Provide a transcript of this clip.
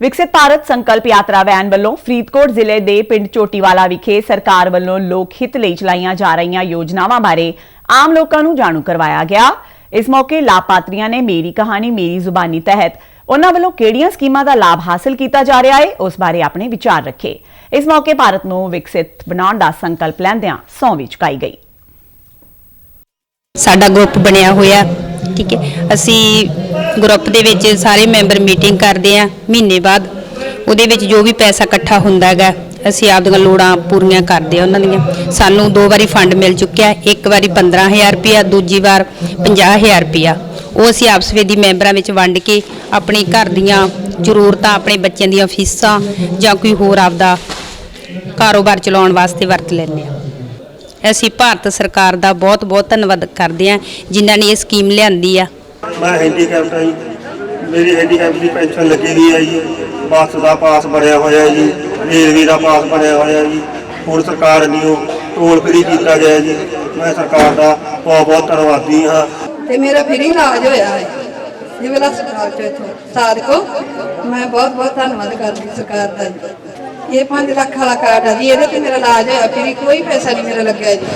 ਵਿਕਸਿਤ ਭਾਰਤ ਸੰਕਲਪ ਯਾਤਰਾ ਵੈਨ ਵੱਲੋਂ ਫਰੀਦਕੋਟ ਜ਼ਿਲ੍ਹੇ ਦੇ ਪਿੰਡ ਚੋਟੀਵਾਲਾ ਵਿਖੇ ਸਰਕਾਰ ਵੱਲੋਂ ਲੋਕ ਹਿੱਤ ਲਈ ਚਲਾਈਆਂ ਜਾ ਰਹੀਆਂ ਯੋਜਨਾਵਾਂ ਬਾਰੇ ਆਮ ਲੋਕਾਂ ਨੂੰ ਜਾਣੂ ਕਰਵਾਇਆ ਗਿਆ। ਇਸ ਮੌਕੇ ਲਾਭਪਾਤਰੀਆਂ ਨੇ ਮੇਰੀ ਕਹਾਣੀ, ਮੇਰੀ ਜ਼ੁਬਾਨੀ ਤਹਿਤ ਉਹਨਾਂ ਵੱਲੋਂ ਕਿਹੜੀਆਂ ਸਕੀਮਾਂ ਦਾ ਲਾਭ ਹਾਸਲ ਕੀਤਾ ਜਾ ਰਿਹਾ ਹੈ, ਉਸ ਬਾਰੇ ਆਪਣੇ ਵਿਚਾਰ ਰੱਖੇ। ਇਸ ਮੌਕੇ ਭਾਰਤ ਨੂੰ ਵਿਕਸਿਤ ਬਣਾਉਣ ਦਾ ਸੰਕਲਪ ਲੈਂਦਿਆਂ ਸਹੁੰ ਵੀ ਚੁਕਾਈ ਗਈ। ਸਾਡਾ ਗਰੁੱਪ ਬਣਿਆ ਹੋਇਆ, ਠੀਕ ਹੈ। ਅਸੀਂ ਗਰੁੱਪ ਦੇ ਵਿੱਚ ਸਾਰੇ ਮੈਂਬਰ ਮੀਟਿੰਗ ਕਰਦੇ ਆ। ਮਹੀਨੇ ਬਾਅਦ ਉਹਦੇ ਵਿੱਚ ਜੋ ਵੀ ਪੈਸਾ ਇਕੱਠਾ ਹੁੰਦਾ ਹੈਗਾ, ਅਸੀਂ ਆਪਦੀਆਂ ਲੋੜਾਂ ਪੂਰੀਆਂ ਕਰਦੇ ਆ ਉਹਨਾਂ ਦੀਆਂ। ਸਾਨੂੰ ਦੋ ਵਾਰੀ ਫੰਡ ਮਿਲ ਚੁੱਕਿਆ, ਇੱਕ ਵਾਰੀ 15000 ਰੁਪਇਆ, ਦੂਜੀ ਵਾਰ 50000 ਰੁਪਇਆ। ਉਹ ਅਸੀਂ ਆਪਸ ਵਿੱਚ ਦੀ ਮੈਂਬਰਾਂ ਵਿੱਚ ਵੰਡ ਕੇ ਆਪਣੇ ਘਰ ਦੀਆਂ ਜ਼ਰੂਰਤਾਂ, ਆਪਣੇ ਬੱਚਿਆਂ ਦੀਆਂ ਫੀਸਾਂ ਜਾਂ ਕੋਈ ਹੋਰ ਆਪਦਾ ਕਾਰੋਬਾਰ ਚਲਾਉਣ ਵਾਸਤੇ ਵਰਤ ਲੈਂਦੇ ਆ। ਅਸੀਂ ਭਾਰਤ ਸਰਕਾਰ ਦਾ ਬਹੁਤ ਬਹੁਤ ਧੰਨਵਾਦ ਕਰਦੇ ਹਾਂ ਜਿਨ੍ਹਾਂ ਨੇ ਇਹ ਸਕੀਮ ਲਿਆਂਦੀ ਆ। ਮੈਂ ਹੈਂਡੀਕੈਪਟ ਹਾਂ ਜੀ। ਮੇਰੀ ਹੈਂਡੀਕੈਪ ਦੀ ਪੈਨਸ਼ਨ ਲੱਗੀ ਗਈ ਹੈ ਜੀ। ਬੱਸ ਦਾ ਪਾਸ ਬਣਿਆ ਹੋਇਆ ਜੀ। ਰੇਲਵੇ ਦਾ ਪਾਸ ਬਣਿਆ ਹੋਇਆ ਜੀ। ਹੁਣ ਸਰਕਾਰ ਨੇ ਟੋਲ ਫਰੀ ਕੀਤਾ ਗਿਆ ਜੀ। ਮੈਂ ਸਰਕਾਰ ਦਾ ਬਹੁਤ ਬਹੁਤ ਧੰਨਵਾਦੀ ਹਾਂ। ਤੇ ਮੇਰਾ ਫ੍ਰੀ ਇਲਾਜ ਹੋਇਆ ਹੈ। ਸਿਵਲ ਹਸਪਤਾਲ ਚ ਇੱਥੋਂ ਸਾਦਕੋ ਮੈਂ ਬਹੁਤ ਬਹੁਤ ਧੰਨਵਾਦ ਕਰਦੀ ਸਰਕਾਰ ਦਾ ਜੀ। ਇਹ 5 ਲੱਖ ਵਾਲਾ ਕਾਰਡ ਹੈ ਜੀ। ਇਹਦੇ ਤੇ ਮੇਰਾ ਇਲਾਜ ਹੋਇਆ। ਫ੍ਰੀ ਕੋਈ ਪੈਸਾ ਨਹੀਂ ਮੇਰਾ ਲੱਗਿਆ ਜੀ।